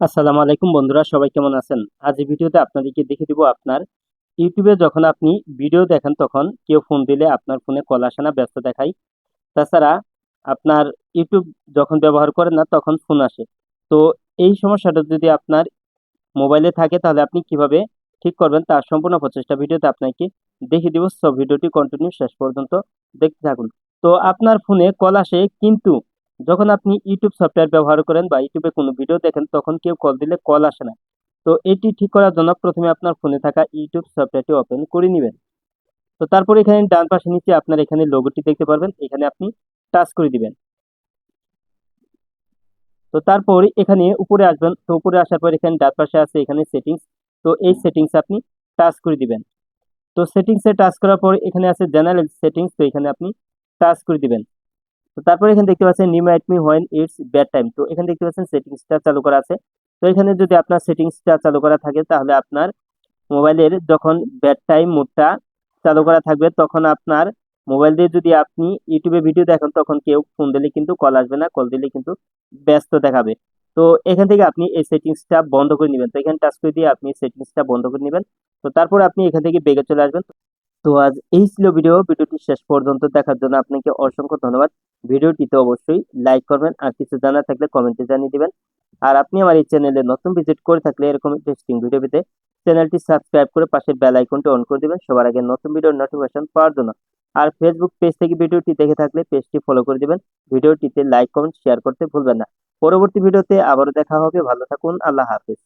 আসসালামু আলাইকুম বন্ধুরা, সবাই কেমন আছেন? আজ ভিডিওতে আপনাদেরকে দেখে দিব আপনার ইউটিউবে যখন আপনি ভিডিও দেখেন তখন কেউ ফোন দিলে আপনার ফোনে কল আসে না, ব্যস্ত দেখায়। তাছাড়া আপনার ইউটিউব যখন ব্যবহার করেন না তখন ফোন আসে। তো এই সমস্যাটা যদি আপনার মোবাইলে থাকে তাহলে আপনি কীভাবে ঠিক করবেন তার সম্পূর্ণ প্রচেষ্টা ভিডিওতে আপনাকে দেখিয়ে দিব। সব ভিডিওটি কন্টিনিউ শেষ পর্যন্ত দেখতে থাকুন। তো আপনার ফোনে কল আসে কিন্তু যখন আপনি ইউটিউব সফটওয়্যার ব্যবহার করেন বা ইউটিউবে কোনো ভিডিও দেখেন, তখন কেউ কল দিলে কল আসে না। তো এটি ঠিক করার জন্য প্রথমে আপনার ফোনে থাকা ইউটিউব সফটওয়্যারটি ওপেন করে নেবেন। তো তারপর এখানে ডান পাশে নিচে আপনার এখানে লোগোটি দেখতে পারবেন। এখানে আপনি টাচ করে দিবেন। তো তারপর এখানে উপরে আসবেন। তো উপরে আসার পর এখানে ডান পাশে আছে এখানে সেটিংস তো এই সেটিংস আপনি টাচ করে দিবেন। তো সেটিংসে টাচ করার পর এখানে আছে জেনারেল সেটিংস তো এখানে আপনি টাচ করে দিবেন। তো তারপর এখানে দেখতে পাচ্ছেন remind me when it's bad time তো এখানে দেখতে পাচ্ছেন সেটিংসটা চালু করা আছে। তো এখানে যদি আপনার সেটিংসটা চালু করা থাকে, তাহলে আপনার মোবাইলের যখন ব্যাড টাইম মোডটা চালু করা থাকবে, তখন আপনার মোবাইল দিয়ে যদি আপনি ইউটিউবে ভিডিও দেখেন, তখন কেউ ফোন দিলে কিন্তু কল আসবে না কল দিলে কিন্তু ব্যস্ত দেখাবে। তো এখান থেকে আপনি এই সেটিংসটা বন্ধ করে নেবেন। তো এখানে টাচ করে দিয়ে আপনি সেটিংসটা বন্ধ করে নেবেন। তো তারপর আপনি এখান থেকে বেগে চলে আসবেন। তো আজ এই ছিল ভিডিও। ভিডিওটি শেষ পর্যন্ত দেখার জন্য আপনাকে অসংখ্য ধন্যবাদ। ভিডিওটিতে অবশ্যই লাইক করবেন আর কিছু জানা থাকলে কমেন্টে জানিয়ে দিবেন। আর আপনি আমার এই চ্যানেলে নতুন ভিজিট করে থাকলে এরকম ইন্টারেস্টিং ভিডিও পেতে চ্যানেলটি সাবস্ক্রাইব করে পাশের বেল আইকনটি অন করে দিবেন সবার আগে নতুন ভিডিওর নোটিফিকেশন পাওয়ার জন্য। আর ফেসবুক পেজ থেকে ভিডিওটি দেখে থাকলে পেজটি ফলো করে দিবেন। ভিডিওটিতে লাইক কমেন্ট শেয়ার করতে ভুলবেন না। পরবর্তী ভিডিওতে আবারও দেখা হবে। ভালো থাকুন। আল্লাহ হাফেজ।